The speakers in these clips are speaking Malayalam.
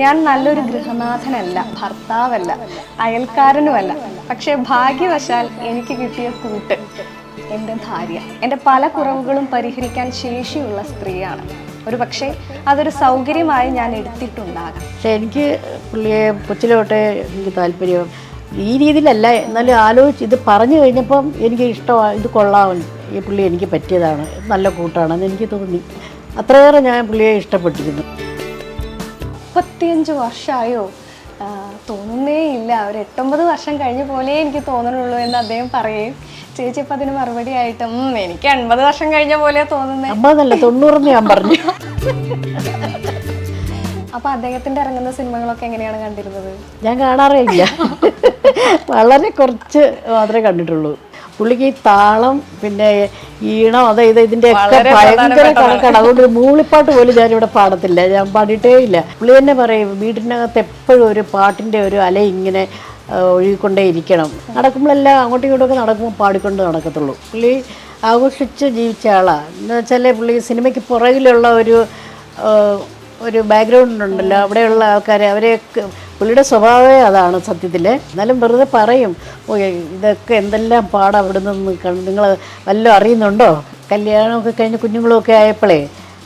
ഞാൻ നല്ലൊരു ഗൃഹനാഥനല്ല ഭർത്താവല്ല അയൽക്കാരനുമല്ല. പക്ഷെ ഭാഗ്യവശാൽ എനിക്ക് കിട്ടിയ കൂട്ട് എന്റെ ഭാര്യ. എന്റെ പല കുറവുകളും പരിഹരിക്കാൻ ശേഷിയുള്ള സ്ത്രീയാണ്. ഒരു പക്ഷേ അതൊരു സൗകര്യമായി ഞാൻ എടുത്തിട്ടുണ്ടാകാം. പക്ഷെ എനിക്ക് പുള്ളിയെ കൊച്ചിലോട്ടെ എനിക്ക് താല്പര്യം. ഈ രീതിയിലല്ല എന്നാലും ആലോചിച്ച് ഇത് പറഞ്ഞു കഴിഞ്ഞപ്പം എനിക്ക് ഇഷ്ടമാണ് ഇത് കൊള്ളാം. ഈ പുള്ളി എനിക്ക് പറ്റിയതാണ് നല്ല കൂട്ടാണെന്ന് എനിക്ക് തോന്നി. അത്രയേറെ ഞാൻ പുള്ളിയെ ഇഷ്ടപ്പെട്ടിരുന്നു. മുപ്പത്തിയഞ്ച് വർഷമായോ? തോന്നുന്നേ ഇല്ല ഒരു എട്ടൊമ്പത് വർഷം കഴിഞ്ഞ പോലെ എനിക്ക് തോന്നുന്നുള്ളൂ എന്ന് അദ്ദേഹം പറയുകയും ചേച്ചി അപ്പം അതിന് മറുപടി ആയിട്ടും എനിക്ക് അൻപത് വർഷം കഴിഞ്ഞ പോലെ തോന്നുന്നേ. അമ്പതല്ല തൊണ്ണൂറെന്ന് ഞാൻ പറഞ്ഞു. അപ്പൊ അദ്ദേഹത്തിന്റെ ഇറങ്ങുന്ന സിനിമകളൊക്കെ എങ്ങനെയാണ് കണ്ടിരുന്നത്? ഞാൻ കാണാറേ ഇല്ല. വളരെ കുറച്ച് മാത്രമേ കണ്ടിട്ടുള്ളൂ. പുള്ളിക്ക് ഈ താളം പിന്നെ ഈണം അതായത് ഇത് ഇതിന്റെ ഒക്കെ ഭയങ്കര കണക്കാണ്. അതുകൊണ്ട് മൂളിപ്പാട്ട് പോലും ഞാനിവിടെ പാടത്തില്ല. ഞാൻ പാടിയിട്ടേ ഇല്ല. പുള്ളി തന്നെ പറയും വീടിനകത്ത് എപ്പോഴും ഒരു പാട്ടിന്റെ ഒരു അല ഇങ്ങനെ ഒഴുകിക്കൊണ്ടേ ഇരിക്കണം. നടക്കുമ്പോഴെല്ലാം അങ്ങോട്ടും ഇങ്ങോട്ടൊക്കെ നടക്കുമ്പോൾ പാടിക്കൊണ്ട് നടക്കത്തുള്ളൂ. പുള്ളി ആഘോഷിച്ച് ജീവിച്ച ആളാണ് എന്ന് വെച്ചാൽ പുള്ളി സിനിമയ്ക്ക് പുറകിലുള്ള ഒരു ഒരു ബാക്ക്ഗ്രൗണ്ട് ഉണ്ടല്ലോ അവിടെയുള്ള ആൾക്കാരെ അവരെ പുള്ളിയുടെ സ്വഭാവമേ അതാണ് സത്യത്തിൽ എന്നാലും വെറുതെ പറയും ഓ ഇതൊക്കെ എന്തെല്ലാം പാടാ അവിടെ നിന്ന് നിങ്ങൾ വല്ലതും അറിയുന്നുണ്ടോ? കല്യാണമൊക്കെ കഴിഞ്ഞ് കുഞ്ഞുങ്ങളൊക്കെ ആയപ്പോഴേ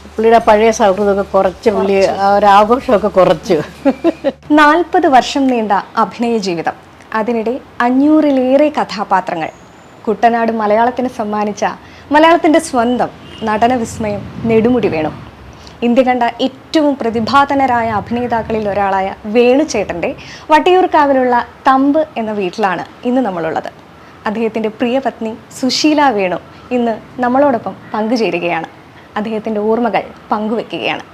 പുള്ളിയുടെ പഴയ സൗഹൃദമൊക്കെ കുറച്ച് പുള്ളി ആ ഒരു ആഘോഷമൊക്കെ കുറച്ചു. നാൽപ്പത് വർഷം നീണ്ട അഭിനയ ജീവിതം. അതിനിടെ അഞ്ഞൂറിലേറെ കഥാപാത്രങ്ങൾ. കുട്ടനാട് മലയാളത്തിന് സമ്മാനിച്ച മലയാളത്തിന്റെ സ്വന്തം നടന വിസ്മയം നെടുമുടി വേണു. ഇന്ത്യ കണ്ട ഏറ്റവും പ്രതിഭാതനരായ അഭിനേതാക്കളിൽ ഒരാളായ വേണുചേട്ടന്റെ വട്ടിയൂർക്കാവിലുള്ള തമ്പ് എന്ന വീട്ടിലാണ് ഇന്ന് നമ്മളുള്ളത്. അദ്ദേഹത്തിന്റെ പ്രിയപത്നി സുശീല വേണു ഇന്ന് നമ്മളോടൊപ്പം പങ്കുചേരുകയാണ്. അദ്ദേഹത്തിന്റെ ഓർമ്മകൾ പങ്കുവെക്കുകയാണ്.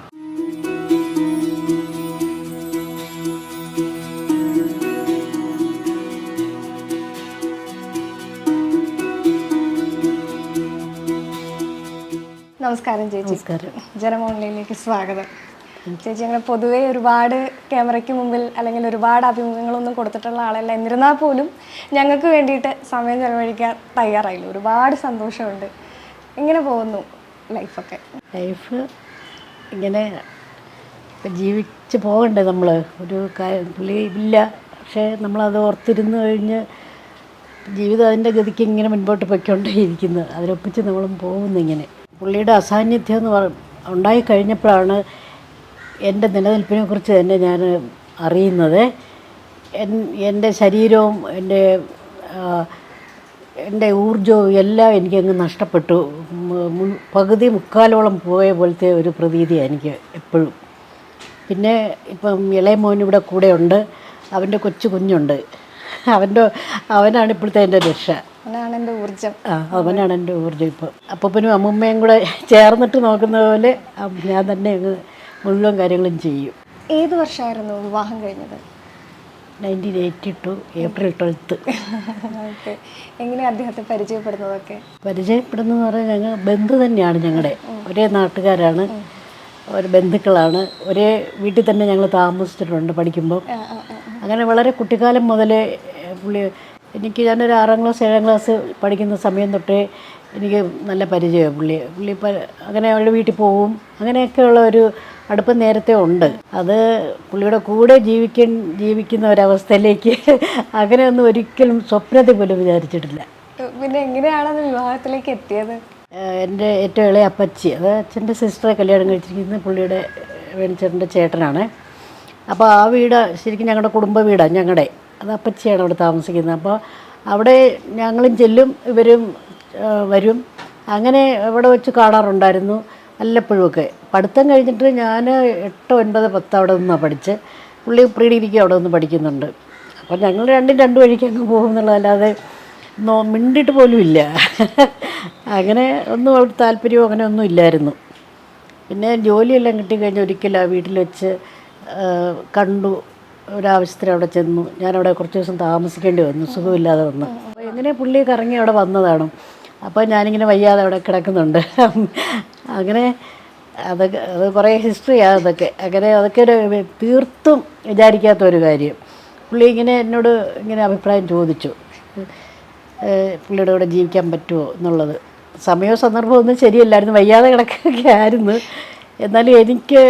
നമസ്കാരം ചേച്ചി. നമസ്കാരം. ജനം ഓൺലൈനിലേക്ക് സ്വാഗതം. ചേച്ചി അങ്ങനെ പൊതുവേ ഒരുപാട് ക്യാമറയ്ക്ക് മുമ്പിൽ അല്ലെങ്കിൽ ഒരുപാട് അഭിമുഖങ്ങളൊന്നും കൊടുത്തിട്ടുള്ള ആളല്ല. എന്നിരുന്നാൽ പോലും ഞങ്ങൾക്ക് വേണ്ടിയിട്ട് സമയം ചെലവഴിക്കാൻ തയ്യാറായില്ല. ഒരുപാട് സന്തോഷമുണ്ട്. ഇങ്ങനെ പോകുന്നു ലൈഫൊക്കെ. ലൈഫ് ഇങ്ങനെ ഇപ്പം ജീവിച്ച് പോകണ്ടേ നമ്മൾ ഒരു പുള്ളി ഇല്ല. പക്ഷേ നമ്മളത് ഓർത്തിരുന്ന് കഴിഞ്ഞ് ജീവിതം അതിന്റെ ഗതിക്ക് ഇങ്ങനെ മുൻപോട്ട് പൊയ്ക്കൊണ്ടേയിരിക്കുന്നു. അതിനൊപ്പിച്ച് നമ്മളും പോകുന്നു ഇങ്ങനെ പുള്ളിയുടെ അസാന്നിധ്യം എന്ന് പറ ഉണ്ടായി കഴിഞ്ഞപ്പോഴാണ് എന്റെ നിലനിൽപ്പിനെ കുറിച്ച് തന്നെ ഞാൻ അറിയുന്നത്. എന്റെ ശരീരവും എന്റെ എന്റെ ഊർജവും എല്ലാം എനിക്കങ്ങ് നഷ്ടപ്പെട്ടു. പകുതി മുക്കാലോളം പോയ പോലത്തെ ഒരു പ്രതീതിയാണ് എനിക്ക് എപ്പോഴും. പിന്നെ ഇപ്പം ഇളയ മോൻ ഇവിടെ കൂടെ ഉണ്ട് അവന്റെ കൊച്ചു കുഞ്ഞുണ്ട്. അവന്റെ അവനാണ് ഇപ്പോഴത്തെ എന്റെ രക്ഷ. അതാണ് എന്റെ ഊർജം. ആ അവനാണ് എന്റെ ഊർജം ഇപ്പോൾ അപ്പനും അമ്മൂമ്മയും കൂടെ ചേർന്നിട്ട് നോക്കുന്ന പോലെ ഞാൻ തന്നെ മുഴുവൻ കാര്യങ്ങളും ചെയ്യും. ഏത് വർഷമായിരുന്നു വിവാഹം കഴിഞ്ഞത്? Nineteen eighty two April twelfth. എങ്ങനെ അദ്ദേഹത്തെ പരിചയപ്പെടുന്നതൊക്കെ? പരിചയപ്പെടുന്നതെന്ന് പറഞ്ഞാൽ ഞങ്ങൾ ബന്ധു തന്നെയാണ് ഞങ്ങളുടെ. ഒരേ നാട്ടുകാരാണ്. ഒരു ബന്ധുക്കളാണ്. ഒരേ വീട്ടിൽ തന്നെ ഞങ്ങൾ താമസിച്ചിട്ടുണ്ട് പഠിക്കുമ്പോൾ. അങ്ങനെ വളരെ കുട്ടിക്കാലം മുതലേ പുള്ളി എനിക്ക് ഞാനൊരു ആറാം ക്ലാസ് ഏഴാം ക്ലാസ് പഠിക്കുന്ന സമയം തൊട്ടേ എനിക്ക് നല്ല പരിചയമാണ് പുള്ളി. പുള്ളി അങ്ങനെ അവരുടെ വീട്ടിൽ പോവും. അങ്ങനെയൊക്കെയുള്ള ഒരു അടുപ്പം നേരത്തെ ഉണ്ട്. അത് പുള്ളിയുടെ കൂടെ ജീവിക്കാൻ ജീവിക്കുന്ന ഒരവസ്ഥയിലേക്ക് അങ്ങനെയൊന്നും ഒരിക്കലും സ്വപ്നത്തിൽ പോലും വിചാരിച്ചിട്ടില്ല. പിന്നെ എങ്ങനെയാണ് അത് വിവാഹത്തിലേക്ക് എത്തിയത്? എന്റെ ഏറ്റവും ഇളയ അപ്പച്ചി അത് അച്ഛന്റെ സിസ്റ്ററെ കല്യാണം കഴിച്ചിരിക്കുന്ന പുള്ളിയുടെ വേണിച്ചേട്ടന്റെ ചേട്ടനാണ്. അപ്പോൾ ആ വീട് ശരിക്കും ഞങ്ങളുടെ കുടുംബ വീടാണ് ഞങ്ങളുടെ അത് അപ്പച്ചിയാണ് അവിടെ താമസിക്കുന്നത്. അപ്പോൾ അവിടെ ഞങ്ങളും ചെല്ലും ഇവരും വരും. അങ്ങനെ അവിടെ വെച്ച് കാണാറുണ്ടായിരുന്നു വല്ലപ്പോഴുമൊക്കെ. പഠിത്തം കഴിഞ്ഞിട്ട് ഞാൻ എട്ട് ഒൻപത് പത്ത് അവിടെ നിന്നാണ് പഠിച്ച്. പുള്ളി പ്രീ ഡിഗ്രിക്ക് അവിടെ നിന്ന് പഠിക്കുന്നുണ്ട്. അപ്പോൾ ഞങ്ങൾ രണ്ടും രണ്ട് വഴിക്ക് അങ്ങ് പോകും എന്നുള്ളതല്ലാതെ നോ മിണ്ടിട്ട് പോലും ഇല്ല. അങ്ങനെ ഒന്നും അവിടെ താല്പര്യമോ അങ്ങനെ ഒന്നും ഇല്ലായിരുന്നു. പിന്നെ ജോലിയെല്ലാം കിട്ടിക്കഴിഞ്ഞാൽ ഒരിക്കലും ആ വീട്ടിൽ വെച്ച് കണ്ടു. ഒരാവശ്യത്തിന് അവിടെ ചെന്നു. ഞാനവിടെ കുറച്ച് ദിവസം താമസിക്കേണ്ടി വന്നു. സുഖമില്ലാതെ വന്നു. അപ്പോൾ എങ്ങനെ പുള്ളി കറങ്ങി അവിടെ വന്നതാണ്. അപ്പോൾ ഞാനിങ്ങനെ വയ്യാതെ അവിടെ കിടക്കുന്നുണ്ട്. അങ്ങനെ അതൊക്കെ അത് കുറേ ഹിസ്റ്ററിയാണ് അതൊക്കെ. അങ്ങനെ അതൊക്കെ ഒരു തീർത്തും വിചാരിക്കാത്ത ഒരു കാര്യം. പുള്ളി ഇങ്ങനെ എന്നോട് ഇങ്ങനെ അഭിപ്രായം ചോദിച്ചു. പുള്ളിയുടെ കൂടെ ജീവിക്കാൻ പറ്റുമോ എന്നുള്ളത്. സമയവും സന്ദർഭവും ഒന്നും ശരിയല്ലായിരുന്നു. വയ്യാതെ കിടക്കുകയൊക്കെ ആയിരുന്നു. എന്നാലും എനിക്ക്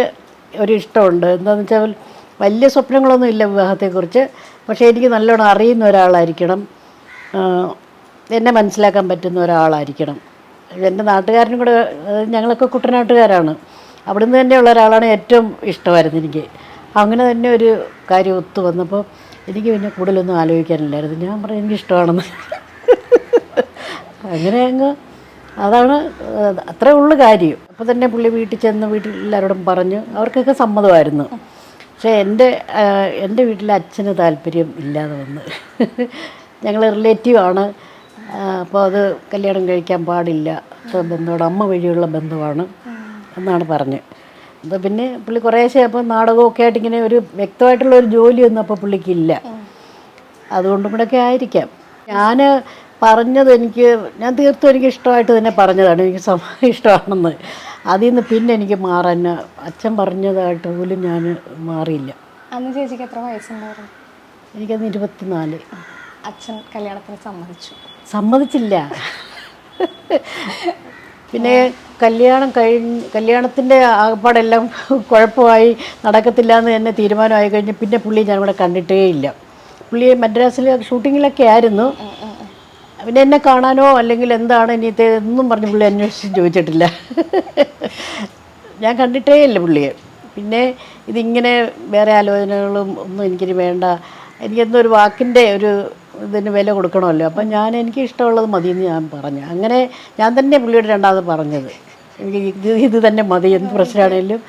ഒരു ഇഷ്ടമുണ്ട്. എന്താണെന്ന് വെച്ചാൽ വലിയ സ്വപ്നങ്ങളൊന്നും ഇല്ല വിവാഹത്തെക്കുറിച്ച്. പക്ഷേ എനിക്ക് നല്ലോണം അറിയുന്ന ഒരാളായിരിക്കണം. എന്നെ മനസ്സിലാക്കാൻ പറ്റുന്ന ഒരാളായിരിക്കണം. എന്റെ നാട്ടുകാരനും കൂടെ ഞങ്ങളൊക്കെ കുട്ടനാട്ടുകാരാണ്. അവിടുന്ന് തന്നെയുള്ള ഒരാളാണ് ഏറ്റവും ഇഷ്ടമായിരുന്നു എനിക്ക്. അങ്ങനെ തന്നെ ഒരു കാര്യം ഒത്തു വന്നപ്പോൾ എനിക്ക് പിന്നെ കൂടുതലൊന്നും ആലോചിക്കാനില്ലായിരുന്നു. ഞാൻ പറഞ്ഞു എനിക്കിഷ്ടമാണെന്ന്. അങ്ങനെ അങ്ങ് അതാണ് അത്രേ ഉള്ളു കാര്യം. അപ്പോൾ തന്നെ പുള്ളി വീട്ടിൽ ചെന്ന് വീട്ടിൽ എല്ലാവരോടും പറഞ്ഞു. അവർക്കൊക്കെ സമ്മതമായിരുന്നു. പക്ഷേ എന്റെ എന്റെ വീട്ടിൽ അച്ഛന് താല്പര്യം ഇല്ലാതെ വന്ന്. ഞങ്ങൾ റിലേറ്റീവാണ്. അപ്പോൾ അത് കല്യാണം കഴിക്കാൻ പാടില്ല. ബന്ധമാണ് അമ്മ വഴിയുള്ള ബന്ധമാണ് എന്നാണ് പറഞ്ഞത് അപ്പോൾ പിന്നെ പുള്ളി കുറേശ്ശെ അപ്പോൾ നാടകമൊക്കെ ആയിട്ട് ഇങ്ങനെ ഒരു വ്യക്തമായിട്ടുള്ള ഒരു ജോലിയൊന്നും അപ്പോൾ പുള്ളിക്കില്ല. അതുകൊണ്ടും ഒക്കെ ആയിരിക്കാം. ഞാൻ പറഞ്ഞത് എനിക്ക് ഞാൻ തീർത്തും എനിക്ക് ഇഷ്ടമായിട്ട് തന്നെ പറഞ്ഞതാണ്. എനിക്ക് സമയം ഇഷ്ടമാണെന്ന്. അതിൽ നിന്ന് പിന്നെ എനിക്ക് മാറാൻ അച്ഛൻ പറഞ്ഞതായിട്ട് പോലും ഞാൻ മാറിയില്ല. അന്ന് ചേച്ചിക്ക് എത്ര വയസ്സുണ്ടായിരുന്നു? എനിക്കന്ന് ഇരുപത്തിനാല്. അച്ഛൻ കല്യാണത്തിന് സമ്മതിച്ചു. സമ്മതിച്ചില്ല. പിന്നെ കല്യാണം കഴിഞ്ഞ് കല്യാണത്തിന്റെ ആകപ്പാടെല്ലാം കുഴപ്പമായി നടക്കത്തില്ല എന്ന് തന്നെ തീരുമാനമായി കഴിഞ്ഞ് പിന്നെ പുള്ളി ഞാൻ ഇവിടെ കണ്ടിട്ടേ ഇല്ല പുള്ളിയെ മദ്രാസിൽ ഷൂട്ടിങ്ങിലൊക്കെ ആയിരുന്നു പിന്നെ എന്നെ കാണാനോ അല്ലെങ്കിൽ എന്താണ് ഇനിയത്തെ എന്നും പറഞ്ഞ് പുള്ളി അന്വേഷിച്ച് ചോദിച്ചിട്ടില്ല. ഞാൻ കണ്ടിട്ടേ ഇല്ല പുള്ളിയെ. പിന്നെ ഇതിങ്ങനെ വേറെ ആലോചനകളും ഒന്നും എനിക്കിനി വേണ്ട. എനിക്കെന്നൊരു വാക്കിന്റെ ഒരു ഇതിന് വില കൊടുക്കണമല്ലോ. അപ്പം ഞാൻ എനിക്ക് ഇഷ്ടമുള്ളത് മതിയെന്ന് ഞാൻ പറഞ്ഞു. അങ്ങനെ ഞാൻ തന്നെ പുള്ളിയോട് രണ്ടാമത് പറഞ്ഞത്. എനിക്ക് ഇത് ഇത് തന്നെ മതി എന്ത് പ്രശ്നമാണേലും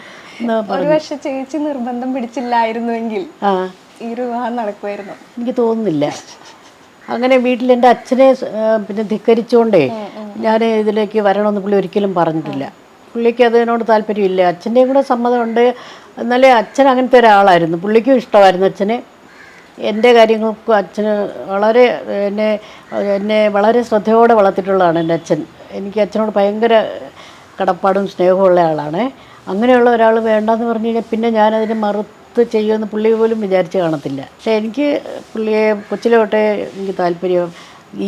ഒരു പക്ഷെ ചേച്ചി നിർബന്ധം പിടിച്ചില്ലായിരുന്നുവെങ്കിൽ ആ. ഈ ഒരു വിവാഹം നടക്കുമായിരുന്നു. എനിക്ക് തോന്നുന്നില്ല. അങ്ങനെ വീട്ടിൽ എന്റെ അച്ഛനെ പിന്നെ ധിക്കരിച്ചുകൊണ്ടേ ഞാൻ ഇതിലേക്ക് വരണമെന്ന് പുള്ളി ഒരിക്കലും പറഞ്ഞിട്ടില്ല. പുള്ളിക്ക് അതിനോട് താല്പര്യമില്ല. അച്ഛന്റെയും കൂടെ സമ്മതമുണ്ട്. എന്നാലേ അച്ഛൻ അങ്ങനത്തെ ഒരാളായിരുന്നു. പുള്ളിക്കും ഇഷ്ടമായിരുന്നു അച്ഛനെ. എന്റെ കാര്യങ്ങൾക്കും അച്ഛന് വളരെ എന്നെ എന്നെ വളരെ ശ്രദ്ധയോടെ വളർത്തിയിട്ടുള്ളതാണ് എന്റെ അച്ഛൻ. എനിക്ക് അച്ഛനോട് ഭയങ്കര കടപ്പാടും സ്നേഹമുള്ള ആളാണ്. അങ്ങനെയുള്ള ഒരാൾ വേണ്ടെന്ന് പറഞ്ഞു കഴിഞ്ഞാൽ പിന്നെ ഞാനതിനെ മറുത്ത് ചെയ്യുമെന്ന് പുള്ളി പോലും വിചാരിച്ച് കാണത്തില്ല. പക്ഷേ എനിക്ക് പുള്ളിയെ കൊച്ചിലെ തൊട്ടേ എനിക്ക് താല്പര്യം.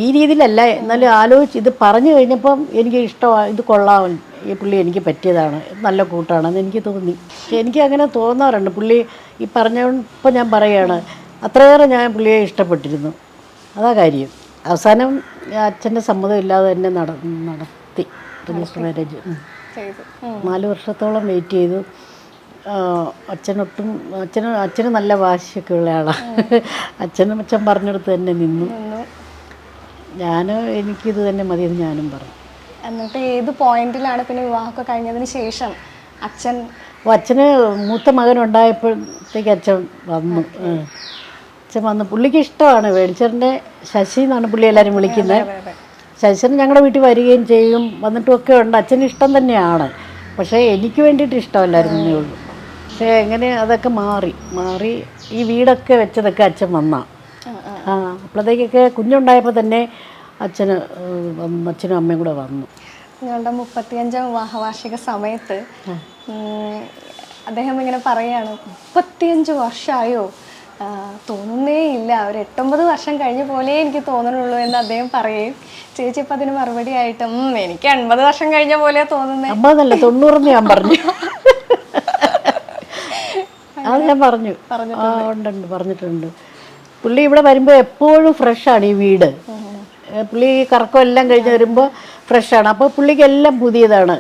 ഈ രീതിയിലല്ല എന്നാലും ആലോചിച്ച് ഇത് പറഞ്ഞു കഴിഞ്ഞപ്പം എനിക്ക് ഇഷ്ടമാണ് ഇത് കൊള്ളാം. ഈ പുള്ളി എനിക്ക് പറ്റിയതാണ് നല്ല കൂട്ടാണെന്ന് എനിക്ക് തോന്നി. പക്ഷേ എനിക്ക് അങ്ങനെ തോന്നാറുണ്ട്. പുള്ളി ഈ പറഞ്ഞപ്പോൾ ഞാൻ പറയുകയാണ് അത്രയേറെ ഞാൻ പുള്ളിയെ ഇഷ്ടപ്പെട്ടിരുന്നു. അതാ കാര്യം. അവസാനം അച്ഛന്റെ സമ്മതം ഇല്ലാതെ തന്നെ നട നടത്തി. രജിസ്റ്റർ മാരേജ് നാല് വർഷത്തോളം വെയിറ്റ് ചെയ്തു. അച്ഛനൊട്ടും അച്ഛന് അച്ഛന് നല്ല വാശിയൊക്കെ ഉള്ള ആളാണ് അച്ഛനും അച്ഛൻ പറഞ്ഞെടുത്ത് തന്നെ നിന്നു. ഞാൻ എനിക്കിത് തന്നെ മതിയെന്ന് ഞാനും പറഞ്ഞു. എന്നിട്ട് ഏത് പോയിന്റിലാണ് പിന്നെ വിവാഹമൊക്കെ കഴിഞ്ഞതിന് ശേഷം അച്ഛൻ അച്ഛന് മൂത്ത മകൻ ഉണ്ടായപ്പോഴത്തേക്ക് അച്ഛൻ വന്നു. അച്ഛൻ വന്നു. പുള്ളിക്ക് ഇഷ്ടമാണ്. വേടിച്ചറിന്റെ ശശി എന്നാണ് പുള്ളി എല്ലാവരും വിളിക്കുന്നത്. ശശിന് ഞങ്ങളുടെ വീട്ടിൽ വരികയും ചെയ്യും. വന്നിട്ടുമൊക്കെ ഉണ്ട്. അച്ഛന് ഇഷ്ടം തന്നെയാണ്. പക്ഷേ എനിക്ക് വേണ്ടിയിട്ട് ഇഷ്ടമല്ലായിരുന്നു ഉള്ളൂ. പക്ഷേ എങ്ങനെ അതൊക്കെ മാറി മാറി ഈ വീടൊക്കെ വെച്ചതൊക്കെ അച്ഛൻ വന്നാ. ആ, അപ്പോഴത്തേക്കൊക്കെ കുഞ്ഞുണ്ടായപ്പോൾ തന്നെ അച്ഛന് അച്ഛനും അമ്മയും കൂടെ വന്നു. ഞങ്ങളുടെ മുപ്പത്തിയഞ്ചാം വിവാഹവാർഷിക സമയത്ത് അദ്ദേഹം ഇങ്ങനെ പറയാണ് മുപ്പത്തിയഞ്ച് വർഷമായോ തോന്നുന്നേ ഇല്ല. ഒരു എട്ടൊമ്പത് വർഷം കഴിഞ്ഞ പോലെ എനിക്ക് തോന്നണുള്ളൂ എന്ന് അദ്ദേഹം പറയുകയും ചേച്ചി ഇപ്പം അതിന് മറുപടി ആയിട്ടും എനിക്ക് എൺപത് വർഷം കഴിഞ്ഞ പോലെ തോന്നുന്നേ. അമ്പതല്ല തൊണ്ണൂറെന്ന് ഞാൻ പറഞ്ഞു. അത് ഞാൻ പറഞ്ഞു. ആ ഉണ്ട് ഉണ്ട് പറഞ്ഞിട്ടുണ്ട്. പുള്ളി ഇവിടെ വരുമ്പോൾ എപ്പോഴും ഫ്രഷാണ് ഈ വീട്. പുള്ളി ഈ കറക്കം എല്ലാം കഴിഞ്ഞ് വരുമ്പോൾ ഫ്രഷാണ് അപ്പോൾ പുള്ളിക്ക് എല്ലാം പുതിയതാണ്.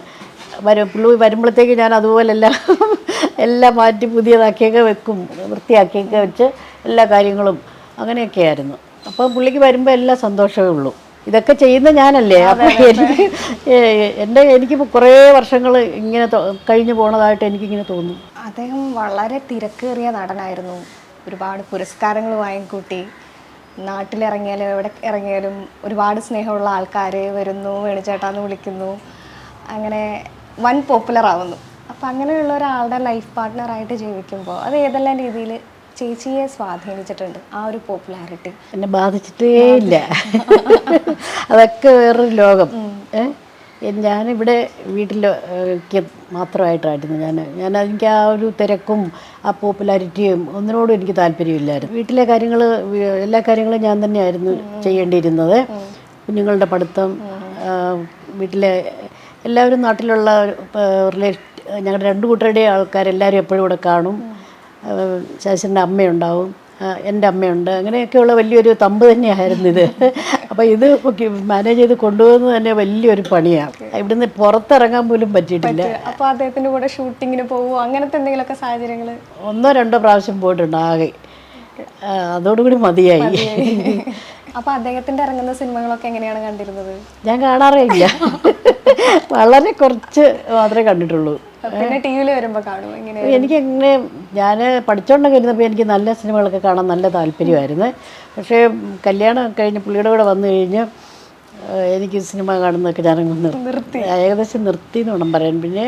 വരും പുള്ളി വരുമ്പോഴത്തേക്ക് ഞാൻ അതുപോലെ എല്ലാം എല്ലാം മാറ്റി പുതിയതാക്കിയൊക്കെ വെക്കും. വൃത്തിയാക്കിയൊക്കെ വെച്ച് എല്ലാ കാര്യങ്ങളും അങ്ങനെയൊക്കെ ആയിരുന്നു അപ്പോൾ പുള്ളിക്ക് വരുമ്പോൾ എല്ലാം സന്തോഷമേ ഉള്ളൂ. ഇതൊക്കെ ചെയ്യുന്ന ഞാനല്ലേ? അപ്പൊ എനിക്ക് എന്റെ എന്റെ എനിക്കിപ്പോൾ കുറേ വർഷങ്ങൾ ഇങ്ങനെ കഴിഞ്ഞു പോണതായിട്ട് എനിക്കിങ്ങനെ തോന്നും. അദ്ദേഹം വളരെ തിരക്കേറിയ നടനായിരുന്നു. ഒരുപാട് പുരസ്കാരങ്ങൾ വാങ്ങിക്കൂട്ടി. നാട്ടിലിറങ്ങിയാലും എവിടെ ഇറങ്ങിയാലും ഒരുപാട് സ്നേഹമുള്ള ആൾക്കാർ വരുന്നു വേണുചേട്ടാന്ന് വിളിക്കുന്നു. അങ്ങനെ വൻ പോപ്പുലർ ആവുന്നു അപ്പം അങ്ങനെയുള്ള ഒരാളുടെ ലൈഫ് പാർട്ട്ണറായിട്ട് ജീവിക്കുമ്പോൾ അത് ഏതെല്ലാം രീതിയിൽ ചേച്ചിയെ സ്വാധീനിച്ചിട്ടുണ്ട് ആ ഒരു പോപ്പുലാരിറ്റി എന്നെ ബാധിച്ചിട്ടേ ഇല്ല. അതൊക്കെ വേറൊരു ലോകം. ഞാനിവിടെ വീട്ടിൽ മാത്രമായിട്ടായിരുന്നു ഞാൻ. ഞാൻ എനിക്ക് ആ ഒരു തിരക്കും ആ പോപ്പുലാരിറ്റിയും ഒന്നിനോടും എനിക്ക് താല്പര്യമില്ലായിരുന്നു. വീട്ടിലെ കാര്യങ്ങൾ എല്ലാ കാര്യങ്ങളും ഞാൻ തന്നെയായിരുന്നു ചെയ്യേണ്ടിയിരുന്നത്. കുഞ്ഞുങ്ങളുടെ പഠിത്തം വീട്ടിലെ എല്ലാവരും നാട്ടിലുള്ള റിലേറ്റ് ഞങ്ങളുടെ രണ്ട് കൂട്ടരുടെ ആൾക്കാരെല്ലാവരും എപ്പോഴും ഇവിടെ കാണും. ശശിന്റെ അമ്മയുണ്ടാവും എന്റെ അമ്മയുണ്ട് അങ്ങനെയൊക്കെയുള്ള വലിയൊരു തമ്പ് തന്നെയായിരുന്നു ഇത്. അപ്പോൾ ഇത് മാനേജ് ചെയ്ത് കൊണ്ടുപോകുന്നത് തന്നെ വലിയൊരു പണിയാണ് ഇവിടുന്ന് പുറത്തിറങ്ങാൻ പോലും പറ്റിയിട്ടില്ല. അപ്പോൾ അദ്ദേഹത്തിന്റെ കൂടെ ഷൂട്ടിങ്ങിന് പോകുമോ അങ്ങനത്തെ എന്തെങ്കിലുമൊക്കെ സാഹചര്യങ്ങൾ ഒന്നോ രണ്ടോ പ്രാവശ്യം പോയിട്ടുണ്ട് ആകെ. അതോടുകൂടി മതിയായി. അപ്പൊ അദ്ദേഹത്തിന്റെ ഇറങ്ങുന്ന സിനിമകളൊക്കെ എങ്ങനെയാണ് കണ്ടിരുന്നത്? ഞാൻ കാണാറേ ഇല്ല വളരെ കുറച്ച് മാത്രമേ കണ്ടിട്ടുള്ളൂ. പിന്നെ ടി വിയിൽ വരുമ്പോ കാണും? എങ്ങനെ എനിക്ക് എങ്ങനെ ഞാൻ പഠിച്ചുകൊണ്ടൊക്കെ ഇരുന്നപ്പോൾ എനിക്ക് നല്ല സിനിമകളൊക്കെ കാണാൻ നല്ല താല്പര്യമായിരുന്നു. പക്ഷേ കല്യാണം കഴിഞ്ഞ് പുള്ളിയുടെ കൂടെ വന്നു കഴിഞ്ഞ് എനിക്ക് സിനിമ കാണുന്നതൊക്കെ ഞാനങ്ങ് നിർത്തി. ഏകദേശം നിർത്തി എന്ന് വേണം പറയാൻ. പിന്നെ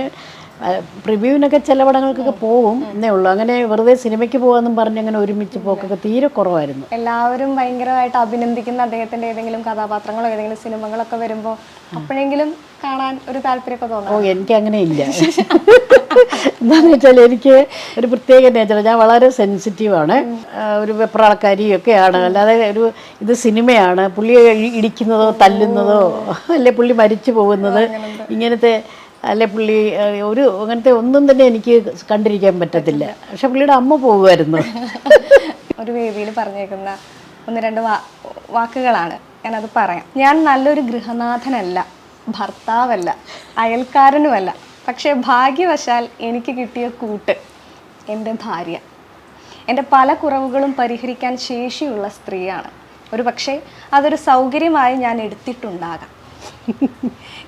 പ്രിവ്യൂവിനൊക്കെ ചില പോകും പോവും എന്നേ ഉള്ളൂ. അങ്ങനെ വെറുതെ സിനിമയ്ക്ക് പോകാമെന്നും പറഞ്ഞ് അങ്ങനെ ഒരുമിച്ച് പോക്കൊക്കെ തീരെ കുറവായിരുന്നു. എല്ലാവരും ഭയങ്കരമായിട്ട് അഭിനന്ദിക്കുന്ന അദ്ദേഹത്തിന്റെ ഏതെങ്കിലും കഥാപാത്രങ്ങളോ ഏതെങ്കിലും സിനിമകളൊക്കെ വരുമ്പോൾ അപ്പോഴെങ്കിലും കാണാൻ ഒരു താല്പര്യമൊക്കെ ഓ തോന്നാം എനിക്ക് അങ്ങനെ ഇല്ല എന്താണെന്ന് വെച്ചാൽ എനിക്ക് ഒരു പ്രത്യേക നേച്ചർ ഞാൻ വളരെ സെൻസിറ്റീവാണ് ഒരു വെപ്രാളക്കാരിയൊക്കെയാണ് അല്ലാതെ ഒരു ഇത് സിനിമയാണ്. പുള്ളിയെ ഇടിക്കുന്നതോ തല്ലുന്നതോ അല്ലെ പുള്ളി മരിച്ചു പോകുന്നത് ഇങ്ങനത്തെ അല്ലെ പുള്ളി ഒരു അങ്ങനത്തെ ഒന്നും തന്നെ എനിക്ക് കണ്ടിരിക്കാൻ പറ്റത്തില്ല. പക്ഷെ പുള്ളിയുടെ അമ്മ പോകുമായിരുന്നു ഒരു വേദിയിൽ പറഞ്ഞേക്കുന്ന ഒന്ന് രണ്ട് വാക്കുകളാണ് ഞാനത് പറയാം. ഞാൻ നല്ലൊരു ഗൃഹനാഥനല്ല ഭർത്താവല്ല അയൽക്കാരനുമല്ല. പക്ഷെ ഭാഗ്യവശാൽ എനിക്ക് കിട്ടിയ കൂട്ട് എന്റെ ഭാര്യ. എന്റെ പല കുറവുകളും പരിഹരിക്കാൻ ശേഷിയുള്ള സ്ത്രീയാണ്. ഒരു പക്ഷേ അതൊരു സൗകര്യമായി ഞാൻ എടുത്തിട്ടുണ്ടാകാം.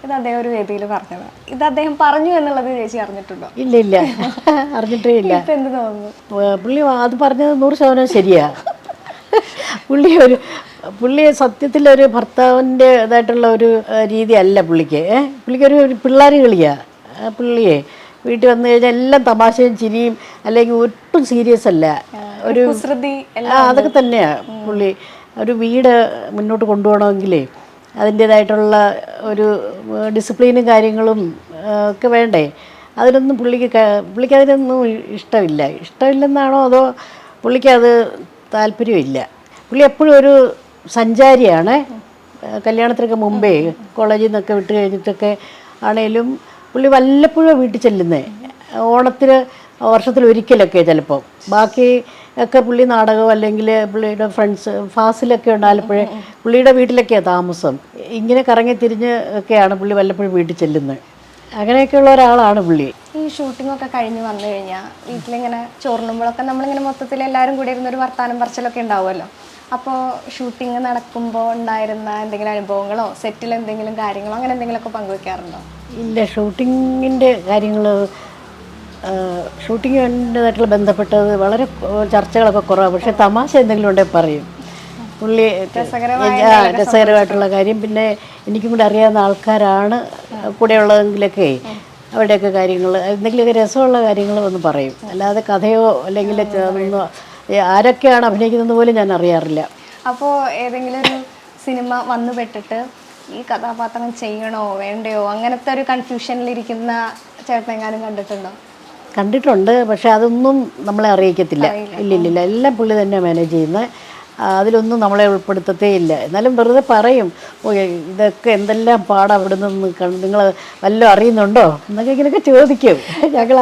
ഇത് അദ്ദേഹം ഒരു വേദിയിൽ പറഞ്ഞതാണ്. ഇത് അദ്ദേഹം പറഞ്ഞു എന്നുള്ളത് ചേച്ചി അറിഞ്ഞിട്ടുണ്ടോ? ഇല്ല ഇല്ല. അറിഞ്ഞിട്ടേ ഇല്ല. ഇപ്പൊ എന്ത് തോന്നുന്നു? പുള്ളി അത് പറഞ്ഞത് നൂറ് ശതമാനം ശരിയാ. പുള്ളി ഒരു പുള്ളി സത്യത്തിൽ ഒരു ഭർത്താവിന്റെ ഇതായിട്ടുള്ള ഒരു രീതി അല്ല പുള്ളിക്ക്. പുള്ളിക്കൊരു പുള്ളിക്ക് ഒരു പിള്ളേർ കളിയാ. പുള്ളിയെ വീട്ടിൽ വന്നു കഴിഞ്ഞാൽ എല്ലാം തമാശയും ചിരിയും അല്ലെങ്കിൽ ഒട്ടും സീരിയസ് അല്ല. ഒരു അതൊക്കെ തന്നെയാണ് പുള്ളി. ഒരു വീട് മുന്നോട്ട് കൊണ്ടുപോകണമെങ്കിലേ അതിന്റേതായിട്ടുള്ള ഒരു ഡിസിപ്ലിനും കാര്യങ്ങളും ഒക്കെ വേണ്ടേ? അതിനൊന്നും പുള്ളിക്ക് പുള്ളിക്ക് അതിനൊന്നും ഇഷ്ടമില്ല. ഇഷ്ടമില്ലെന്നാണോ അതോ പുള്ളിക്ക് അത് താല്പര്യമില്ല? പുള്ളി എപ്പോഴും ഒരു സഞ്ചാരിയാണ്. കല്യാണത്തിനൊക്കെ മുമ്പേ കോളേജിൽ നിന്നൊക്കെ വിട്ട് കഴിഞ്ഞിട്ടൊക്കെ ആണേലും പുള്ളി വല്ലപ്പോഴും വീട്ടിൽ ചെല്ലുന്നേ. ഓണത്തിന് വർഷത്തിൽ ഒരിക്കലൊക്കെ ചിലപ്പോൾ ബാക്കി ഒക്കെ പുള്ളി നാടകം അല്ലെങ്കിൽ പുള്ളിയുടെ ഫ്രണ്ട്സ് ഫാസിലൊക്കെ ഉണ്ട് ആലപ്പുഴ പുള്ളിയുടെ വീട്ടിലൊക്കെയാണ് താമസം. ഇങ്ങനെ കറങ്ങി തിരിഞ്ഞ് ഒക്കെയാണ് പുള്ളി വല്ലപ്പോഴും വീട്ടിൽ ചെല്ലുന്നത്. അങ്ങനെയൊക്കെയുള്ള ഒരാളാണ് പുള്ളി. ഈ ഷൂട്ടിംഗ് ഒക്കെ കഴിഞ്ഞ് വന്നു കഴിഞ്ഞാൽ വീട്ടിലിങ്ങനെ ചോറിനുമ്പോഴൊക്കെ നമ്മളിങ്ങനെ മൊത്തത്തിൽ എല്ലാവരും കൂടി ഇരുന്ന് ഒരു വർത്താനം പറച്ചിലൊക്കെ ഉണ്ടാവുമല്ലോ. അപ്പോൾ ഷൂട്ടിംഗ് നടക്കുമ്പോൾ ഉണ്ടായിരുന്ന എന്തെങ്കിലും അനുഭവങ്ങളോ സെറ്റിൽ എന്തെങ്കിലും കാര്യങ്ങളോ അങ്ങനെ എന്തെങ്കിലുമൊക്കെ പങ്കുവെക്കാറുണ്ടോ? ഇല്ല ഷൂട്ടിങ്ങിന്റെ കാര്യങ്ങൾ ഷൂട്ടിങ്ങിന്റെതായിട്ടുള്ള ബന്ധപ്പെട്ടത് വളരെ ചർച്ചകളൊക്കെ കുറവാണ് പക്ഷെ തമാശ എന്തെങ്കിലും ഉണ്ടെങ്കിൽ പറയും. പുള്ളി രസകരമായിട്ടുള്ള കാര്യം. പിന്നെ എനിക്കും കൂടെ അറിയാവുന്ന ആൾക്കാരാണ് കൂടെ ഉള്ളതെങ്കിലൊക്കെ അവിടെയൊക്കെ കാര്യങ്ങൾ എന്തെങ്കിലുമൊക്കെ രസമുള്ള കാര്യങ്ങൾ ഒന്ന് പറയും. അല്ലാതെ കഥയോ അല്ലെങ്കിൽ ആരൊക്കെയാണ് അഭിനയിക്കുന്നത് പോലും ഞാൻ അറിയാറില്ല. അപ്പോൾ ഏതെങ്കിലും ഒരു സിനിമ വന്നു പെട്ടിട്ട് ഈ കഥാപാത്രം ചെയ്യണോ വേണ്ടയോ അങ്ങനത്തെ ഒരു കൺഫ്യൂഷനിലിരിക്കുന്ന ചേട്ടനെങ്ങാനും കണ്ടിട്ടുണ്ടോ? കണ്ടിട്ടുണ്ട് പക്ഷെ അതൊന്നും നമ്മളെ അറിയിക്കത്തില്ല. ഇല്ല ഇല്ല ഇല്ല. എല്ലാം പുള്ളി തന്നെ മാനേജ് ചെയ്യുന്നത് അതിലൊന്നും നമ്മളെ ഉൾപ്പെടുത്തത്തേ ഇല്ല എന്നാലും വെറുതെ പറയും ഓ ഇതൊക്കെ എന്തെല്ലാം പാടാ അവിടെ നിന്ന് നിങ്ങൾ വല്ലതും അറിയുന്നുണ്ടോ? എന്നൊക്കെ ഇങ്ങനെയൊക്കെ ചോദിക്കും. ഞങ്ങൾ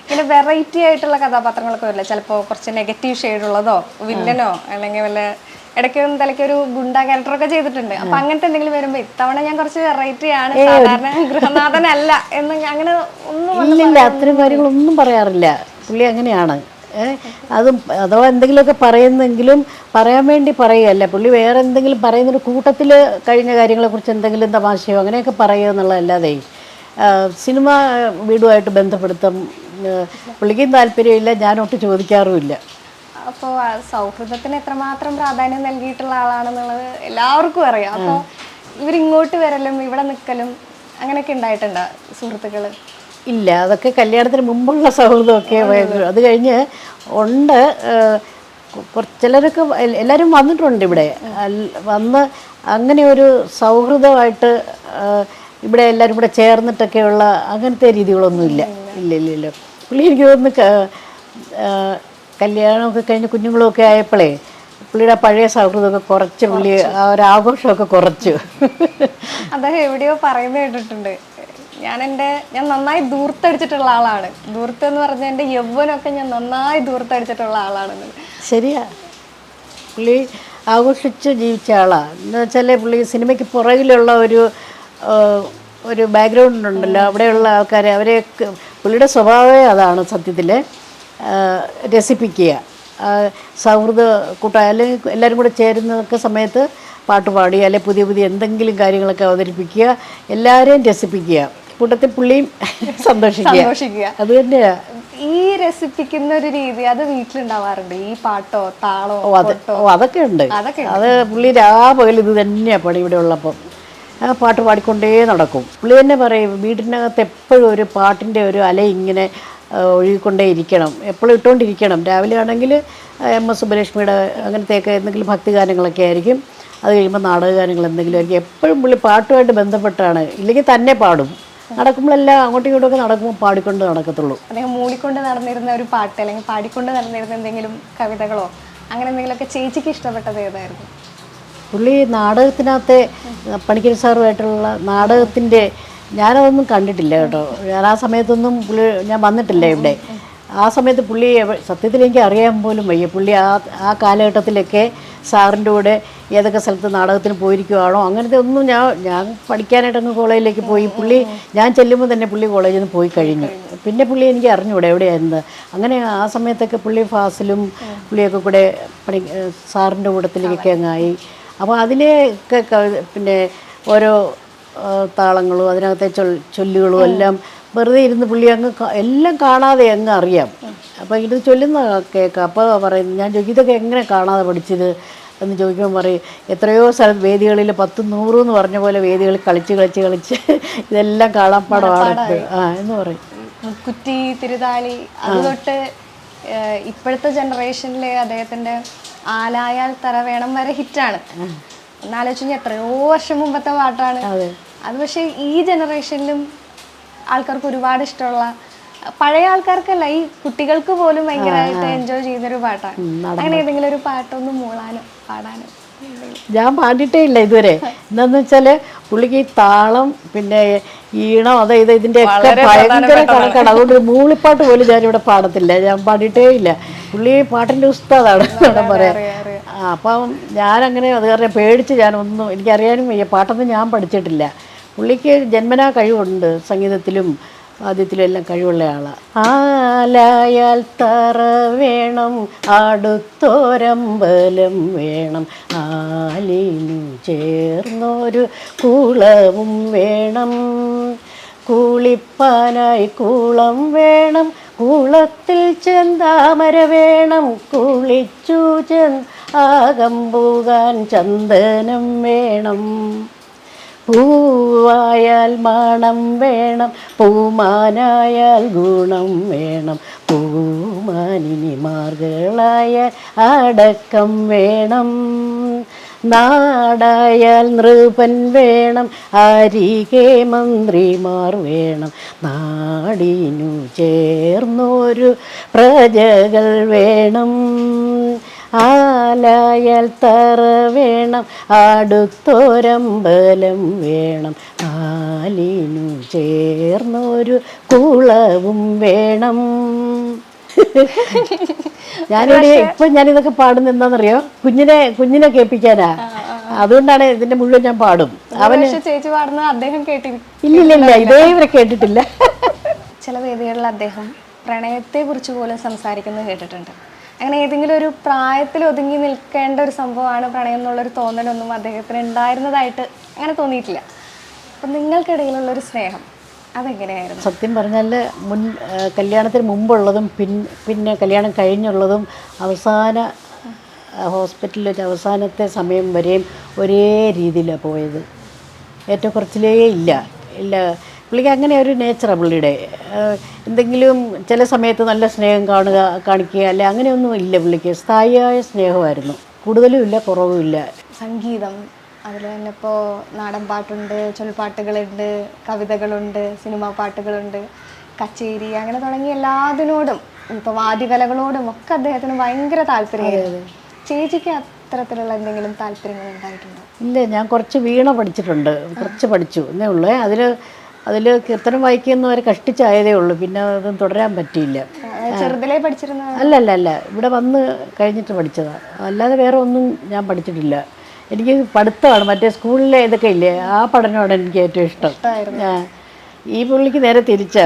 ഇങ്ങനെ വെറൈറ്റി ആയിട്ടുള്ള കഥാപാത്രങ്ങളൊക്കെ വരില്ല? ചിലപ്പോൾ കുറച്ച് നെഗറ്റീവ് ഷെയ്ഡുള്ളതോ വില്ലനോ അല്ലെങ്കിൽ വല്ല ഇടയ്ക്ക് തലയ്ക്ക് ഒരു ഗുണ്ട ക്യാരക്ടറൊക്കെ ചെയ്തിട്ടുണ്ട്. അപ്പൊ അങ്ങനത്തെ എന്തെങ്കിലും വരുമ്പോ ഇത്തവണ ഞാൻ കുറച്ച് വെറൈറ്റി ആണ്. സാധാരണ ഗൃഹനാഥനല്ല എന്ന് അങ്ങനെ ഒന്നും ഇല്ല. അത്തരം കാര്യങ്ങളൊന്നും പറയാറില്ല. പുള്ളി അങ്ങനെയാണ്. അതും അഥവാ എന്തെങ്കിലുമൊക്കെ പറയുന്നെങ്കിലും പറയാൻ വേണ്ടി പറയുകയല്ല. പുള്ളി വേറെ എന്തെങ്കിലും പറയുന്നൊരു കൂട്ടത്തിൽ കഴിഞ്ഞ കാര്യങ്ങളെക്കുറിച്ച് എന്തെങ്കിലും തമാശയോ അങ്ങനെയൊക്കെ പറയുക എന്നുള്ളതല്ലാതെ സിനിമ വീടുമായിട്ട് ബന്ധപ്പെടുത്തും പുള്ളിക്കും താല്പര്യമില്ല ഞാനൊട്ട് ചോദിക്കാറുമില്ല. അപ്പോൾ സൗഹൃദത്തിന് എത്രമാത്രം പ്രാധാന്യം നൽകിയിട്ടുള്ള ആളാണെന്നുള്ളത് എല്ലാവർക്കും അറിയാം. അപ്പോൾ ഇവരിങ്ങോട്ട് വരലും ഇവിടെ നിൽക്കലും അങ്ങനെയൊക്കെ ഉണ്ടായിട്ടുണ്ടോ സുഹൃത്തുക്കൾ? ഇല്ല അതൊക്കെ കല്യാണത്തിന് മുമ്പുള്ള സൗഹൃദമൊക്കെ അത് കഴിഞ്ഞ് ഉണ്ട് കുറച്ച് ചിലരൊക്കെ എല്ലാവരും വന്നിട്ടുണ്ട് ഇവിടെ. വന്ന് അങ്ങനെ ഒരു സൗഹൃദമായിട്ട് ഇവിടെ എല്ലാവരും കൂടെ ചേർന്നിട്ടൊക്കെയുള്ള അങ്ങനത്തെ രീതികളൊന്നും ഇല്ല. ഇല്ല ഇല്ല ഇല്ല. പുള്ളി എനിക്ക് തോന്നുന്നു കല്യാണമൊക്കെ കഴിഞ്ഞ് കുഞ്ഞുങ്ങളൊക്കെ ആയപ്പോഴേ പുള്ളിയുടെ പഴയ സൗഹൃദമൊക്കെ കുറച്ച് പുള്ളി ആ ഒരു ആഘോഷമൊക്കെ കുറച്ചു. അദ്ദേഹം എവിടെയോ പറയുന്നത് കേട്ടിട്ടുണ്ട്. ഞാൻ എന്റെ ഞാൻ നന്നായി ദൂർത്തടിച്ചിട്ടുള്ള ആളാണ്. ദൂർത്ത് എന്ന് പറഞ്ഞാൽ എന്റെ യൗവനമൊക്കെ ഞാൻ നന്നായി ദൂർത്തടിച്ചിട്ടുള്ള ആളാണ് ശരിയാ. പുള്ളി ആഘോഷിച്ച് ജീവിച്ച ആളാണ് എന്ന് വെച്ചാൽ പുള്ളി സിനിമയ്ക്ക് പുറകിലുള്ള ഒരു ഒരു ബാക്ക്ഗ്രൗണ്ട് ഉണ്ടല്ലോ. അവിടെയുള്ള ആൾക്കാരെ അവരെ പുള്ളിയുടെ സ്വഭാവമേ അതാണ് സത്യത്തിൽ രസിപ്പിക്കുക. സൗഹൃദ കൂട്ടം അല്ലെങ്കിൽ എല്ലാവരും കൂടെ ചേരുന്നതൊക്കെ സമയത്ത് പാട്ട് പാടി അല്ലെ പുതിയ പുതിയ എന്തെങ്കിലും കാര്യങ്ങളൊക്കെ അവതരിപ്പിക്കുക എല്ലാവരെയും രസിപ്പിക്കുക. കൂട്ടത്തിൽ പുള്ളിയും സന്തോഷിക്കുക. സന്തോഷിക്കുക. അത് തന്നെയാണ് ഈ രസിപ്പിക്കുന്ന ഒരു രീതി അത് വീട്ടിലുണ്ടാവാറുണ്ട്? ഈ പാട്ടോ താളോ ഓ അത് ഓ അതൊക്കെ ഉണ്ട്. അത് പുള്ളി രാപകൽ ഇത് തന്നെയാണ് പണി ഇവിടെ ഉള്ളപ്പം. ആ പാട്ട് പാടിക്കൊണ്ടേ നടക്കും. പുള്ളി തന്നെ പറയും വീടിനകത്ത് എപ്പോഴും ഒരു പാട്ടിന്റെ ഒരു അല ഇങ്ങനെ ആ, ഒഴുകിക്കൊണ്ടേ ഇരിക്കണം. എപ്പോഴും ഇട്ടുകൊണ്ടിരിക്കണം രാവിലെ ആണെങ്കിൽ എം എസ് സുബ്ബലക്ഷ്മിയുടെ അങ്ങനത്തെയൊക്കെ എന്തെങ്കിലും ഭക്തിഗാനങ്ങളൊക്കെ ആയിരിക്കും. അത് കഴിയുമ്പോൾ നാടകഗാനങ്ങൾ എന്തെങ്കിലും ആയിരിക്കും. എപ്പോഴും പുള്ളി പാട്ടുമായിട്ട് ബന്ധപ്പെട്ടാണ്. ഇല്ലെങ്കിൽ തന്നെ പാടും. നടക്കുമ്പോഴെല്ലാം അങ്ങോട്ടും ഇങ്ങോട്ടും ഒക്കെ നടക്കുമ്പോൾ പാടിക്കൊണ്ട് നടക്കത്തുള്ളൂ. അല്ലെങ്കിൽ മൂളിക്കൊണ്ട് നടന്നിരുന്ന ഒരു പാട്ട് അല്ലെങ്കിൽ പാടിക്കൊണ്ട് നടന്നിരുന്ന എന്തെങ്കിലും കവിതകളോ അങ്ങനെ എന്തെങ്കിലുമൊക്കെ ചേച്ചിക്ക് ഇഷ്ടപ്പെട്ടത് ഏതായിരുന്നു? പുള്ളി നാടകത്തിനകത്തെ പണിക്കൻ സാറുമായിട്ടുള്ള നാടകത്തിന്റെ ഞാനതൊന്നും കണ്ടിട്ടില്ല കേട്ടോ. ഞാൻ ആ സമയത്തൊന്നും പുള്ളി ഞാൻ വന്നിട്ടില്ല ഇവിടെ. ആ സമയത്ത് പുള്ളി സത്യത്തിൽ എനിക്ക് അറിയാൻ പോലും വയ്യ. പുള്ളി ആ ആ കാലഘട്ടത്തിലൊക്കെ സാറിന്റെ കൂടെ ഏതൊക്കെ സ്ഥലത്ത് നാടകത്തിന് പോയിരിക്കുവാണോ അങ്ങനത്തെ ഒന്നും ഞാൻ ഞാൻ പഠിക്കാനായിട്ട് അങ്ങ് കോളേജിലേക്ക് പോയി. പുള്ളി ഞാൻ ചെല്ലുമ്പോൾ തന്നെ പുള്ളി കോളേജിൽ നിന്ന് പോയി കഴിഞ്ഞു. പിന്നെ പുള്ളി എനിക്ക് അറിഞ്ഞൂടെ എവിടെയായിരുന്നു. അങ്ങനെ ആ സമയത്തൊക്കെ പുള്ളി ഫാസിലും പുള്ളിയൊക്കെ കൂടെ പണി സാറിന്റെ കൂട്ടത്തിലേക്കൊക്കെ അങ്ങായി അപ്പോൾ അതിലെയൊക്കെ പിന്നെ ഓരോ താളങ്ങളും അതിനകത്തെ ചൊല്ലുകളും എല്ലാം വെറുതെ ഇരുന്ന് പുള്ളി അങ്ങ് എല്ലാം കാണാതെ അങ്ങ് അറിയാം. അപ്പോൾ ഇത് ചൊല്ലുന്ന കേൾക്കാം അപ്പോൾ പറയുന്നത് ഞാൻ ചോദിക്കും ഇതൊക്കെ എങ്ങനെ കാണാതെ പഠിച്ചത്? എന്ന് ചോദിക്കുമ്പോൾ പറയും എത്രയോ സ്ഥലത്ത് വേദികളിൽ പത്തും നൂറും എന്ന് പറഞ്ഞ പോലെ വേദികളിൽ കളിച്ച് കളിച്ച് കളിച്ച് ഇതെല്ലാം കാണാപ്പാടമാണ്. ആ എന്ന് പറയും. കുറ്റി തിരുതാലി അതൊട്ട് ഇപ്പോഴത്തെ ജനറേഷനിലെ അദ്ദേഹത്തിന്റെ ആലായാൽ തറ വേണം വരെ ഹിറ്റാണ്. എന്നാലോചിച്ച് എത്രയോ വർഷം മുമ്പത്തെ പാട്ടാണ്. അതെ പക്ഷേ ഈ ജനറേഷനിലും ആൾക്കാർക്ക് ഒരുപാട് ഇഷ്ടമുള്ള പഴയ ആൾക്കാർക്കല്ല ഈ കുട്ടികൾക്ക് പോലും ഭയങ്കരമായിട്ട് എൻജോയ് ചെയ്യുന്നൊരു പാട്ടാണ്. അങ്ങനെ ഏതെങ്കിലും ഒരു പാട്ടൊന്ന് മൂളാനോ പാടാനോ? ഞാൻ പാടിയിട്ടേ ഇല്ല ഇതുവരെ. എന്താന്ന് വെച്ചാൽ പുള്ളിക്ക് ഈ താളം പിന്നെ ഈണം അതായത് ഇത് ഇതിന്റെ ഒക്കെ ഭയങ്കര കണക്കാണ്. അതുകൊണ്ട് മൂളിപ്പാട്ട് പോലും ഞാനിവിടെ പാടത്തില്ല. ഞാൻ പാടിയിട്ടേ ഇല്ല. പുള്ളി പാട്ടിന്റെ ഉസ്താദാണ് അവിടെ പറയാം അപ്പം ഞാനങ്ങനെ അത് കാരണം പേടിച്ച് ഞാനൊന്നും എനിക്കറിയാനും വയ്യ. പാട്ടൊന്നും ഞാൻ പഠിച്ചിട്ടില്ല. പുള്ളിക്ക് ജന്മനാ കഴിവുണ്ട് സംഗീതത്തിലും വാദ്യത്തിലും എല്ലാം കഴിവുള്ള ആളാണ് ആലായാൽ തറ വേണം അടുത്തോരമ്പലം വേണം. ആലിനു ചേർന്നൊരു കുളവും വേണം. കുളിപ്പാനായി കുളം വേണം. കുളത്തിൽ ചെന്താമര വേണം. കുളിച്ചു ചെന്ന് പോകാൻ ചന്ദനം വേണം. പൂവായാൽ മണം വേണം പൂമാനായാൽ ഗുണം വേണം പൂമാനിനി മാർഗളായാൽ അടക്കം വേണം. നാടായാൽ നൃപൻ വേണം അരികെ മന്ത്രിമാർ വേണം. നാടിനു ചേർന്നൊരു പ്രജകൾ വേണം. ആലായാൽ തറ വേണം അടുത്തൊരമ്പലം വേണം. ആലിനു ചേർന്നൊരു കുളവും വേണം. ഞാനിവിടെ ഇപ്പൊ ഞാനിതൊക്കെ പാടുന്ന എന്താണെന്നറിയോ? കുഞ്ഞിനെ കുഞ്ഞിനെ കേൾപ്പിക്കാനാ. അതുകൊണ്ടാണ് ഇതിന്റെ മുഴുവൻ ഞാൻ പാടും. അവന് ചേച്ചി പാടുന്നത് അദ്ദേഹം കേട്ടിട്ടില്ല ഇല്ല ഇല്ല ഇതേ ഇവരെ കേട്ടിട്ടില്ല. ചില വേദികളിൽ അദ്ദേഹം പ്രണയത്തെ കുറിച്ച് പോലും സംസാരിക്കുന്നത് കേട്ടിട്ടുണ്ട്. അങ്ങനെ ഏതെങ്കിലും ഒരു പ്രായത്തിൽ ഒതുങ്ങി നിൽക്കേണ്ട ഒരു സംഭവമാണ് പ്രണയം എന്നുള്ളൊരു തോന്നലൊന്നും അദ്ദേഹത്തിന് ഉണ്ടായിരുന്നതായിട്ട് അങ്ങനെ തോന്നിയിട്ടില്ല. അപ്പം നിങ്ങൾക്കിടയിലുള്ളൊരു സ്നേഹം അതെങ്ങനെയായിരുന്നു? സത്യം പറഞ്ഞാൽ മുൻ കല്യാണത്തിന് മുമ്പുള്ളതും പിൻ പിന്നെ കല്യാണം കഴിഞ്ഞുള്ളതും അവസാന ഹോസ്പിറ്റലിൽ വെച്ച് അവസാനത്തെ സമയം വരെയും ഒരേ രീതിയിലാണ് പോയത്. ഏറ്റവും കുറച്ചിലേ ഇല്ല. ഇല്ല. പുള്ളിക്ക് അങ്ങനെ ഒരു നേച്ചറാണ് പുള്ളിയുടെ. എന്തെങ്കിലും ചില സമയത്ത് നല്ല സ്നേഹം കാണുക കാണിക്കുക അല്ലെ അങ്ങനെയൊന്നും ഇല്ല പുള്ളിക്ക്. സ്ഥായിയായ സ്നേഹമായിരുന്നു. കൂടുതലും ഇല്ല കുറവും ഇല്ല. സംഗീതം അതിൽ തന്നെ ഇപ്പോൾ നാടൻ പാട്ടുണ്ട് ചൊൽപ്പാട്ടുകളുണ്ട് കവിതകളുണ്ട് സിനിമാ പാട്ടുകളുണ്ട് കച്ചേരി അങ്ങനെ തുടങ്ങി എല്ലാതിനോടും ഇപ്പോൾ വാദ്യകലകളോടും ഒക്കെ അദ്ദേഹത്തിന് ഭയങ്കര താല്പര്യമായിരുന്നു. ചേച്ചിക്ക് അത്തരത്തിലുള്ള എന്തെങ്കിലും താല്പര്യങ്ങൾ ഉണ്ടായിട്ടുണ്ടോ? ഇല്ല ഞാൻ കുറച്ച് വീണ പഠിച്ചിട്ടുണ്ട്. കുറച്ച് പഠിച്ചു എന്നേ ഉള്ളൂ. അതിൽ അതിൽ കീർത്തനം വായിക്കുന്നവർ കഷ്ടിച്ചായതേ ഉള്ളൂ. പിന്നെ അതൊന്നും തുടരാൻ പറ്റിയില്ല. ചെറുതിലേ പഠിച്ചിരുന്ന അല്ല അല്ല അല്ല ഇവിടെ വന്ന് കഴിഞ്ഞിട്ട് പഠിച്ചതാണ് അല്ലാതെ വേറെ ഒന്നും ഞാൻ പഠിച്ചിട്ടില്ല. എനിക്ക് പഠിത്തമാണ്. മറ്റേ സ്കൂളിലെ ഇതൊക്കെ ഇല്ലേ? ആ പഠനമാണ് എനിക്ക് ഏറ്റവും ഇഷ്ടം. ഈ പുള്ളിക്ക് നേരെ തിരിച്ചാ.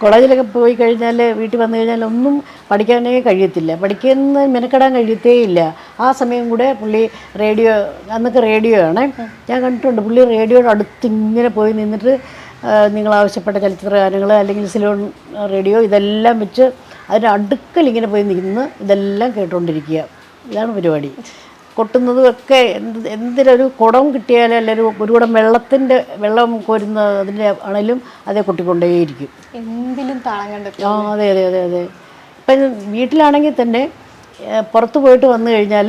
കോളേജിലൊക്കെ പോയി കഴിഞ്ഞാൽ വീട്ടിൽ വന്നു കഴിഞ്ഞാൽ ഒന്നും പഠിക്കാനേ കഴിയത്തില്ല. പഠിക്കുന്ന മെനക്കെടാൻ കഴിയത്തേ ഇല്ല ആ സമയം കൂടെ പുള്ളി റേഡിയോ അന്നൊക്കെ റേഡിയോ ആണ്. ഞാൻ കണ്ടിട്ടുണ്ട് പുള്ളി റേഡിയോയുടെ അടുത്ത് ഇങ്ങനെ പോയി നിന്നിട്ട് നിങ്ങൾ ആവശ്യപ്പെട്ട ചലച്ചിത്ര ഗാനങ്ങൾ അല്ലെങ്കിൽ സിലോൺ റേഡിയോ ഇതെല്ലാം വെച്ച് അതിന്റെ അടുക്കൽ ഇങ്ങനെ പോയി നിന്ന് ഇതെല്ലാം കേട്ടുകൊണ്ടിരിക്കുക ഇതാണ് പരിപാടി. കൊട്ടുന്നതും ഒക്കെ എന്ത് എന്തിനൊരു കുടം കിട്ടിയാലും അല്ലെങ്കിൽ ഒരു കുടം വെള്ളത്തിന്റെ വെള്ളം കോരുന്ന അതിന്റെ ആണെങ്കിലും അതേ കൊട്ടിക്കൊണ്ടേയിരിക്കും. എന്തിലും താളം കണ്ടെത്തി ആ അതെ അതെ അതെ അതെ. ഇപ്പം വീട്ടിലാണെങ്കിൽ തന്നെ പുറത്ത് പോയിട്ട് വന്നു കഴിഞ്ഞാൽ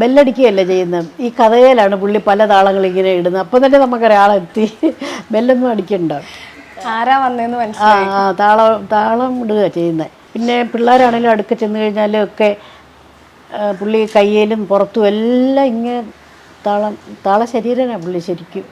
ബെല്ലടിക്കുകയല്ല ചെയ്യുന്നത് ഈ കഥയിലാണ് പുള്ളി പല താളങ്ങൾ ഇങ്ങനെ ഇടുന്നത് അപ്പം തന്നെ നമുക്കൊരാളെത്തി ആളെത്തി ബെല്ലൊന്നും അടിക്കണ്ട. ആരാ വന്നതെന്ന് മനസ്സിലായി ആ താളം താളം ഇടുക ചെയ്യുന്നത് പിന്നെ പിള്ളേരാണെങ്കിലും അടുക്ക ചെന്ന് കഴിഞ്ഞാലും ഒക്കെ പുള്ളി കയ്യിലും പുറത്തും എല്ലാം ഇങ്ങനെ താളം താള ശരീരനാണ് പുള്ളി ശരിക്കും.